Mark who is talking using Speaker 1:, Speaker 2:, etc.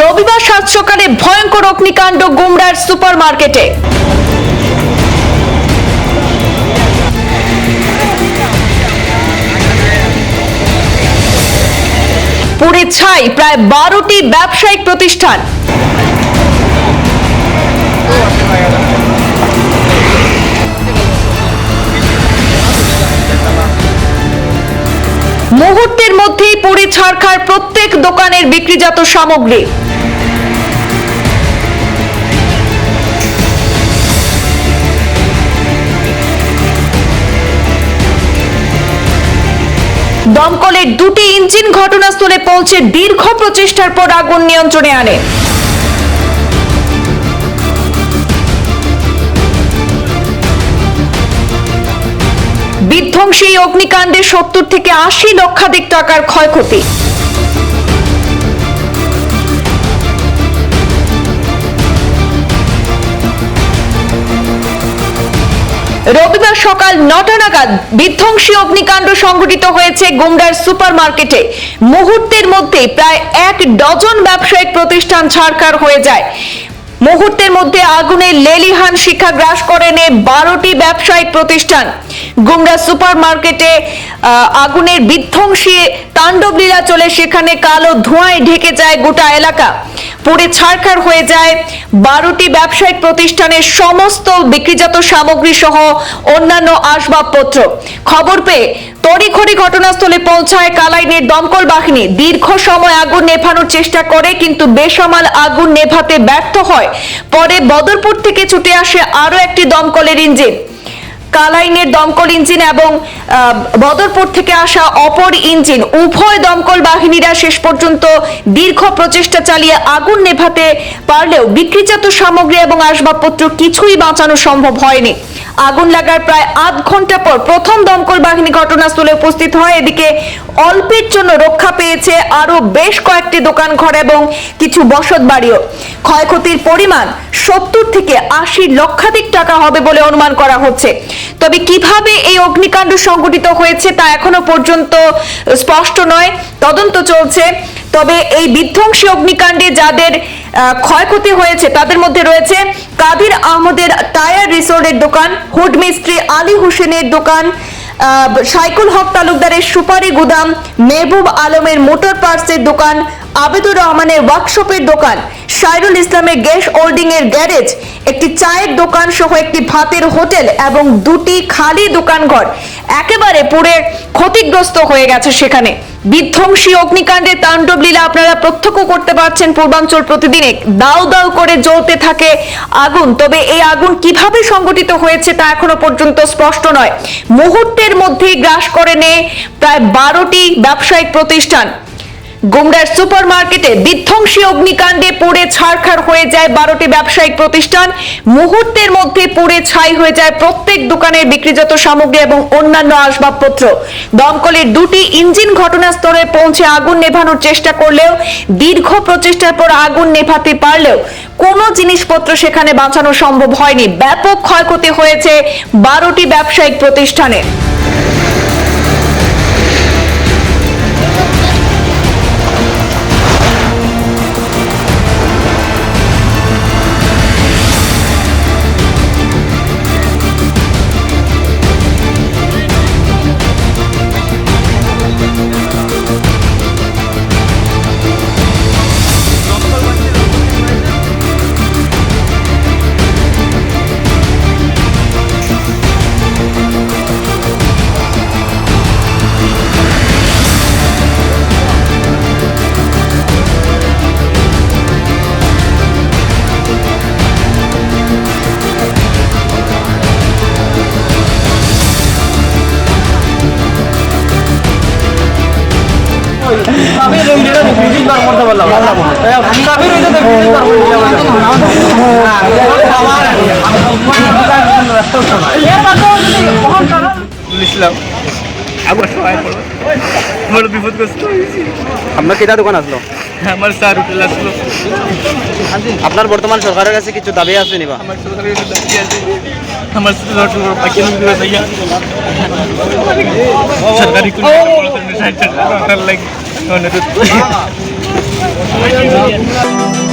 Speaker 1: রবিবার সাত সকালে ভয়ঙ্কর অগ্নিকাণ্ড গুমরার সুপার মার্কেটে পুড়ে ছাই প্রায় বারোটি ব্যবসায়িক প্রতিষ্ঠান। মুহূর্তের মধ্যেই পুড়ে ছাড়খার প্রত্যেক দোকানের বিক্রিজাত সামগ্রী। দমকলের দুটি ইঞ্জিন ঘটনাস্থলে পৌঁছে দীর্ঘ প্রচেষ্টার পর আগুন নিয়ন্ত্রণে আনে। বিধ্বংসী অগ্নিকাণ্ডে সত্তর থেকে আশি লক্ষাধিক টাকার ক্ষয়ক্ষতি। রবিবার সকাল নটা নাগাদ বিধ্বংসী অগ্নিকাণ্ড সংঘটিত হয়েছে গুমরার সুপার মার্কেটে মুহূর্তের মধ্যে প্রায় এক ডজন ব্যবসায়িক প্রতিষ্ঠান ছাড়খাড় হয়ে যায়। মুহূর্তের মধ্যে আগুনে লেলিহান শিক্ষা গ্রাস করে নেয় বারোটি ব্যবসায়িক প্রতিষ্ঠান। গুমরা সুপার মার্কেটে আগুনের বিধ্বংসী তাণ্ডব লীলা চলে, সেখানে কালো ধোঁয়ায় ঢেকে যায় গোটা এলাকা। পুড়ে ছাড়খাড় হয়ে যায় বারোটি ব্যবসায়িক প্রতিষ্ঠানের সমস্ত বিক্রিজাত সামগ্রী সহ অন্যান্য আসবাবপত্র। খবর পেয়ে তড়িঘড়ি ঘটনাস্থলে পৌঁছায় কালাইনের দমকল বাহিনী। দীর্ঘ সময় আগুন নেভানোর চেষ্টা করে, কিন্তু বেসামাল আগুন নেভাতে ব্যর্থ হয়। পরে বদরপুর থেকে ছুটে আসে আরও একটি দমকলের ইঞ্জিন। কালাইনের দমকল ইঞ্জিন এবং বদরপুর থেকে আসা অপর ইঞ্জিন, উভয় দমকল বাহিনীরা শেষ পর্যন্ত দীর্ঘ প্রচেষ্টা চালিয়ে আগুন নেভাতে পারলেও বিক্রিজাত সামগ্রী এবং আসবাবপত্র কিছুই বাঁচানো সম্ভব হয়নি। আগুন লাগার প্রায় আধ ঘণ্টা পর প্রথম দমকল বাহিনী ঘটনাস্থলে উপস্থিত হয়। এদিকে অল্পের জন্য রক্ষা পেয়েছে আরও বেশ কয়েকটি দোকান ঘর এবং কিছু বসত বাড়িও। ক্ষয়ক্ষতির পরিমাণ সত্তর থেকে আশি লক্ষাধিক টাকা হবে বলে অনুমান করা হচ্ছে। তবে কীভাবে এই অগ্নিকাণ্ড সংঘটিত হয়েছে তা এখনও পর্যন্ত স্পষ্ট নয়। তদন্ত চলছে। তবে এই বিধ্বংসী অগ্নিকাণ্ডে যাদের ক্ষয়ক্ষতি হয়েছে। তাদের মধ্যে রয়েছে কাদির আহমদের টায়ার রিসোর্টের দোকান, হুড মিস্ত্রি আলী হোসেনের দোকান সাইকুল হক তালুকদারের সুপারি গুদাম, মেহবুব আলমের মোটর পার্টসের দোকান, আবেদুর রহমানের ওয়ার্কশপের দোকান সাইরুল ইসলামের গ্যাস হোল্ডিং এর গ্যারেজ, একটি চায়ের দোকান সহ একটি ভাতের হোটেল এবং দুটি খালি দোকানঘর। একেবারে পুড়ে ক্ষতিগ্রস্ত হয়ে গেছে সেখানে। বিধ্বংসী অগ্নিকাণ্ডের তাণ্ডব লীলা আপনারা প্রত্যক্ষ করতে পারছেন। পূর্বাঞ্চল প্রতিদিনে দাউ দাউ করে জ্বলতে থাকে আগুন। তবে এই আগুন কীভাবে সংগঠিত হয়েছে তা এখনও পর্যন্ত স্পষ্ট নয়। মুহূর্তের মধ্যেই গ্রাস করে নেয় প্রায় বারোটি ব্যবসায়িক প্রতিষ্ঠান। গুমরার সুপার মার্কেটে বিধ্বংসী অগ্নিকাণ্ডে পুড়ে ছাড়খাড় হয়ে যায় বারোটি ব্যবসায়িক প্রতিষ্ঠান। মুহূর্তের মধ্যে পুড়ে ছাই হয়ে যায় প্রত্যেক দোকানের বিক্রিজাত সামগ্রী এবং অন্যান্য আসবাবপত্র। দমকলের দুটি ইঞ্জিন ঘটনাস্থলে পৌঁছে আগুন নেভানোর চেষ্টা করলেও, দীর্ঘ প্রচেষ্টার পর আগুন নেভাতে পারলেও কোনো জিনিসপত্র সেখানে বাঁচানো সম্ভব হয়নি। ব্যাপক ক্ষয়ক্ষতি হয়েছে বারোটি ব্যবসায়িক প্রতিষ্ঠানে।
Speaker 2: আপনার কেটা দোকান আসলো?
Speaker 3: আমার স্যার হোটেল আসলো।
Speaker 2: আপনার বর্তমান সরকারের কাছে কিছু দাবি আছে নিবা?
Speaker 3: আমার সরকারের কাছে দাবি আছে। আমার বাকি সরকারি কোনো লাগে। 我来了。